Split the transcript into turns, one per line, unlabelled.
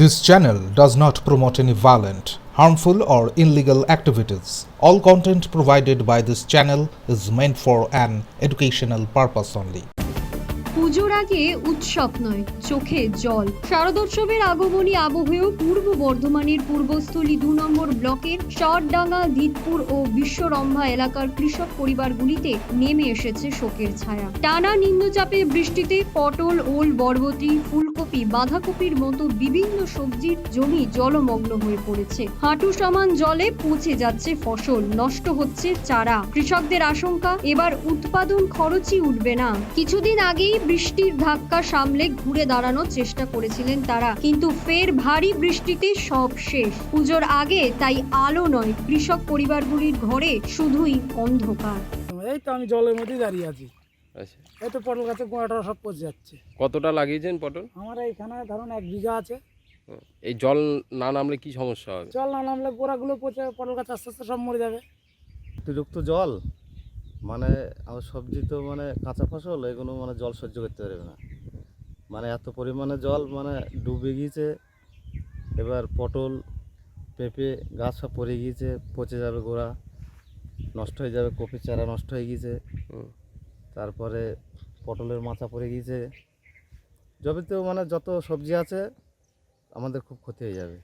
This channel does not promote any violent, harmful, or illegal activities. All content provided by this channel is meant for an educational purpose only.
পুজোর আগে উৎসব নয় চোখে জল শারদোৎসবের আগমনী আবহেও পূর্ব বর্ধমানের পূর্বস্থলী দু নম্বর ব্লকের চরডাঙ্গা দিতপুর ও বিশ্বরম্ভা এলাকার কৃষক পরিবারগুলিতে নেমে এসেছে শোকের ছায়া টানা নিম্নচাপের বৃষ্টিতে পটল ওল বরবটি ফুলকপি বাঁধাকপির মতো বিভিন্ন সবজির জমি জলমগ্ন হয়ে পড়েছে। হাঁটু সমান জলে পচে যাচ্ছে ফসল, নষ্ট হচ্ছে চারা। কৃষকদের আশঙ্কা, এবার উৎপাদন খরচই উঠবে না। কিছুদিন আগেই বৃষ্টির ধাক্কা সামলে ঘুরে দাঁড়ানোর চেষ্টা করেছিলেন তারা, কিন্তু ফের ভারী বৃষ্টিতে সব শেষ। পুজোর আগে তাই আলো নয়, কৃষক পরিবারগুলির ঘরে শুধুই অন্ধকার।
এই তো আমি জলের মধ্যেই দাঁড়িয়ে আছি।
আচ্ছা।
এই তো পটল গাছে গোয়াটা সব পচে যাচ্ছে।
কতটা লাগিয়েছেন পটল?
আমার এইখানে ধরুন এক বিঘা আছে।
এই জল না নামলে কি সমস্যা হবে?
জল না নামলে গোড়াগুলো পচে পটল গাছ আস্তে আস্তে সব মরে যাবে।
অতিরিক্ত জল? মানে আমার সবজি তো মানে কাঁচা ফসল এগুলো মানে জল সহ্য করতে পারবে না। মানে এত পরিমাণে জল মানে ডুবে গিয়েছে এবার পটল পেঁপে গাছ সব পড়ে গিয়েছে পচে যাবে গোড়া নষ্ট হয়ে যাবে কপির চারা নষ্ট হয়ে গিয়েছে।
হুম।
তারপরে পটলের মাথা পড়ে গিয়েছে। জমিতেও মানে যত সবজি আছে, আমাদের খুব ক্ষতি হয়ে যাবে।